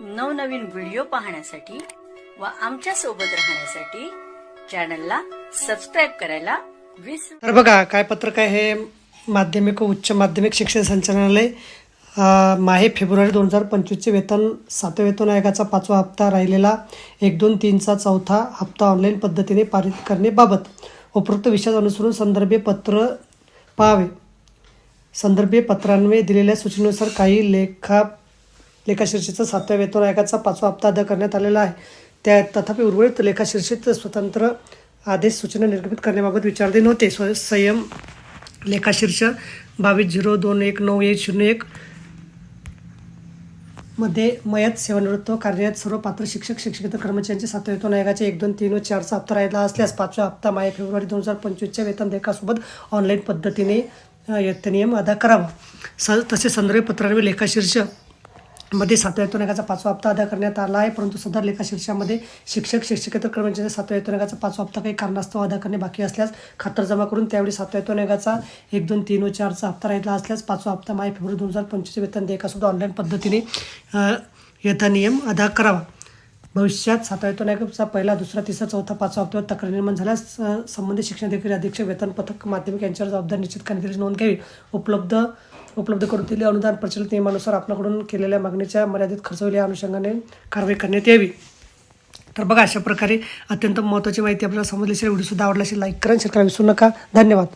नवनवीन व्हिडिओ पाहण्यासाठी व आमच्यासोबत राहण्यासाठी चॅनलला सबस्क्राईब करायला विसर तर बघा काय पत्रक आहे हे? माध्यमिक व उच्च माध्यमिक शिक्षण संचालनालय माहे फेब्रुवारी दोन हजार पंचवीसचे वेतन सातव्या वेतन आयोगाचा पाचवा हप्ता राहिलेला एक दोन तीनचा चौथा हप्ता ऑनलाईन पद्धतीने पारित करण्याबाबत उपरोक्त विषयात अनुसरून संदर्भे पत्र पाहावे. संदर्भे पत्रांमध्ये दिलेल्या सूचनेनुसार काही लेखा लेखाशीर्षेचा सातव्या वेतन आयोगाचा पाचवा हप्ता अदा करण्यात आलेला आहे. त्या तथापि उर्वरित लेखाशीर्षित स्वतंत्र आदेश सूचना निर्गमित करण्याबाबत विचारधीन होते स्व संयम लेखाशीर्ष बावीस झिरो दोन एक नऊ एक शून्य एक मध्ये मयत सेवानिवृत्त कार्यरत सर्व पात्र शिक्षक शिक्षकेतर कर्मचाऱ्यांचे सातव्या वेतन आयोगाचे एक दोन तीन व चारचा हप्ता राहिला असल्यास पाचवा हप्ता माय फेब्रुवारी दोन हजार पंचवीसच्या वेतन देयकासोबत ऑनलाईन पद्धतीने अ, यथनियम अदा करावा. स तसे संदर्भ पत्रांवर लेखाशीर्ष मध्ये सातव्या वेतनागाचा पाचवा हप्ता अदा करण्यात आला आहे परंतु सदर लेखाशीर्षामध्ये शिक्षक शिक्षकेतर कर्मचाऱ्यांच्या सातव्या वेतनागाचा पाचवा हप्ता काही कारणास्तव अदा करणे बाकी असल्यास खातर जमा करून त्यावेळी सातव्या वेतनागाचा एक दोन तीन व चारचा हप्ता राहिला असल्यास पाचवा हप्ता माय फेब्रुवारी दोन हजार पंचवीस वेतन देयकासुद्धा ऑनलाईन पद्धतीने यथा नियम अदा करावा. भविष्यात सातव्या वेतन आयोगाचा पहिला दुसरा तिसरा चौथा पाचवा हप्त्यावर तक्रार निर्माण झाल्यास संबंधित संबंधित शिक्षणाधिकारी अधीक्षक वेतन पथक माध्यमिक यांच्यावर जबाबदारी निश्चित करण्याची नोंद घ्यावी. उपलब्ध उपलब्ध करून दिले अनुदान प्रचलित नियमानुसार आपल्याकडून केलेल्या मागणीच्या मर्यादित खर्च होईल या अनुषंगाने कारवाई करण्यात यावी. तर बघा अशा प्रकारे अत्यंत महत्त्वाची माहिती आपल्याला समजली असेल व्हिडिओ सुद्धा आवडला असेल लाईक करा शेअर करा विसरू नका. धन्यवाद.